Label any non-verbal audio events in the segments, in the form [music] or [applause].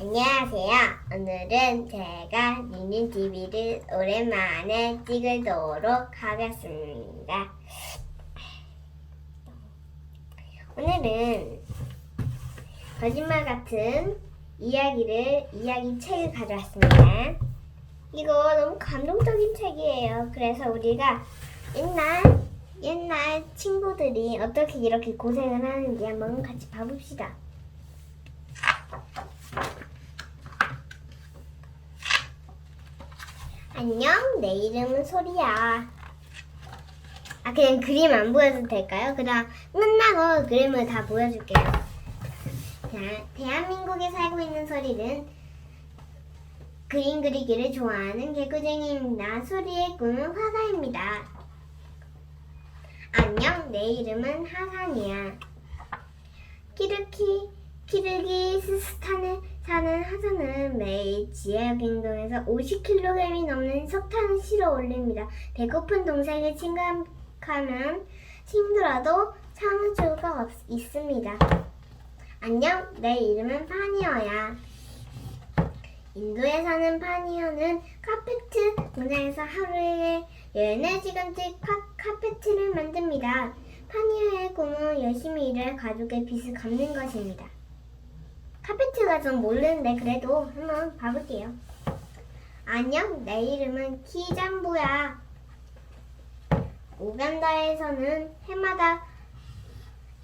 안녕하세요. 오늘은 제가 니는 TV를 오랜만에 찍도록 하겠습니다. 오늘은 거짓말 같은 이야기를 이야기 책을 가져왔습니다. 이거 너무 감동적인 책이에요. 그래서 우리가 옛날 옛날 친구들이 어떻게 이렇게 고생을 하는지 한번 같이 봐봅시다. 안녕, 내 이름은 소리야. 아, 그냥 그림 안 보여도 될까요? 그럼 끝나고 그림을 다 보여줄게요. 자, 대한민국에 살고 있는 소리는 그림 그리기를 좋아하는 개구쟁이입니다. 소리의 꿈은 화사입니다. 안녕, 내 이름은 하산이야. 키르키, 키르기스스탄에 사는 하산은 매일 지역 행동에서 50kg이 넘는 석탄을 실어 올립니다. 배고픈 동생을 생각하면 힘들어도 없, 있습니다. 안녕, 내 이름은 파니어야. 인도에 사는 파니어는 카페트 공장에서 하루에 14시간씩 카, 카페트를 만듭니다. 파니어의 꿈은 열심히 일할 가족의 빚을 갚는 것입니다. 카페트가 좀 모르는데 그래도 한번 봐볼게요. 안녕, 내 이름은 키잠부야. 우간다에서는 해마다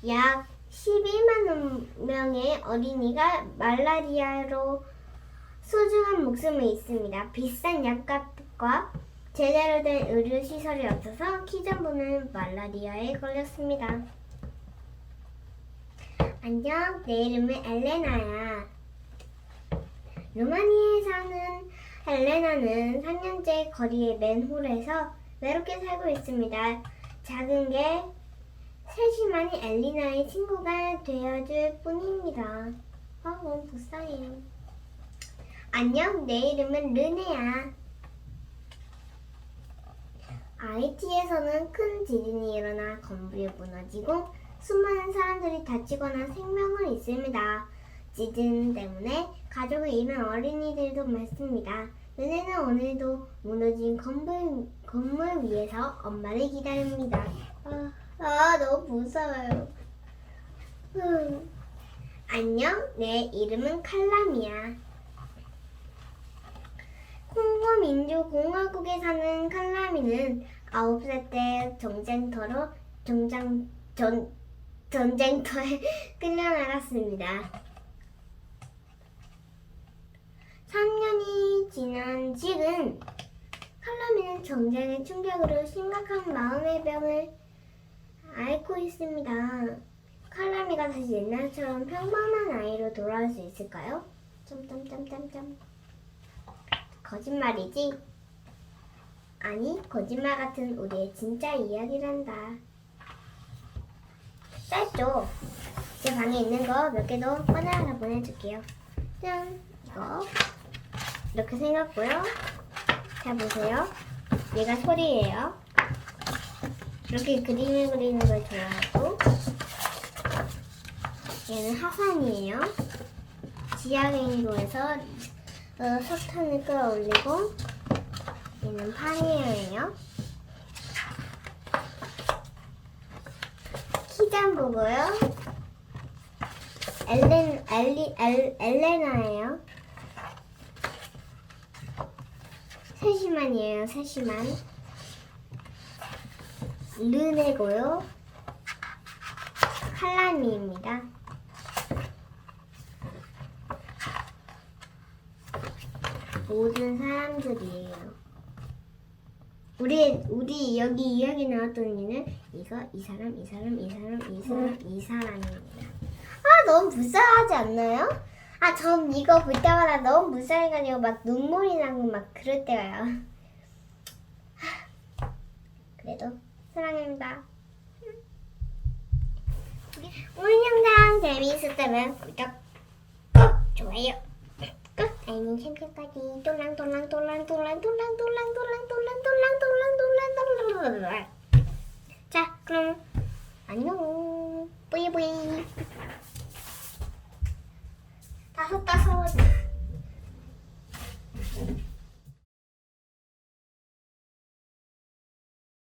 약 12만 명의 어린이가 말라리아로 소중한 목숨을 잃습니다. 비싼 약값과 제대로 된 의료 시설이 없어서 키잠부는 말라리아에 걸렸습니다. 안녕, 내 이름은 엘레나야. 루마니아에 사는 엘레나는 3년째 거리의 맨홀에서 외롭게 살고 있습니다. 작은 게 세심하니 엘리나의 친구가 되어줄 뿐입니다. 아, 너무 불쌍해. 안녕, 내 이름은 르네야. 아이티에서는 큰 지진이 일어나 건물이 무너지고 수많은 사람들이 다치거나 생명을 잃습니다. 지진 때문에 가족을 잃은 어린이들도 많습니다. 은혜는 오늘도 무너진 건물, 건물 위에서 엄마를 기다립니다. 아, 아 너무 무서워요. 음. 안녕, 내 이름은 칼람이야. 콩고 민주공화국에 사는 칼라미는 9살 때 전쟁터로 전장, 전, 전쟁터에 [laughs] 끌려나갔습니다. 3년이 지난 지금 칼라미는 전쟁의 충격으로 심각한 마음의 병을 앓고 있습니다. 칼라미가 다시 옛날처럼 평범한 아이로 돌아올 수 있을까요? 점점점점점 거짓말이지? 아니, 거짓말 같은 우리의 진짜 이야기란다. 짧죠? 제 방에 있는 거 몇 개도 꺼내서 보내줄게요. 짠! 이거. 이렇게 생겼고요. 자, 보세요. 얘가 소리예요. 이렇게 그림을 그리는 걸 좋아하고. 얘는 하산이에요. 지하행도에서 어, 석탄을 끌어올리고 얘는 파니어예요. 키잔 보고요. 엘렌 엘리 엘, 엘레나예요. 세시만이에요. 세시만. 르네고요. 칼라미입니다. 모든 사람들이에요. 우리 우리 여기 이야기 나왔던 이는 이거 이 사람 이 사람 이 사람 이 사람 이 사람입니다. 아 너무 불쌍하지 않나요? 아 전 이거 볼 때마다 너무 불쌍해가지고 막 눈물이 나고 막 그럴 때가요. [laughs] 그래도 사랑합니다. 오늘 영상 재미있었다면 구독 꼭 좋아요 꼭 알림 설정까지 또랑또랑또랑또랑또랑또랑 똘랑 자 그럼 안녕. 뿌이뿌이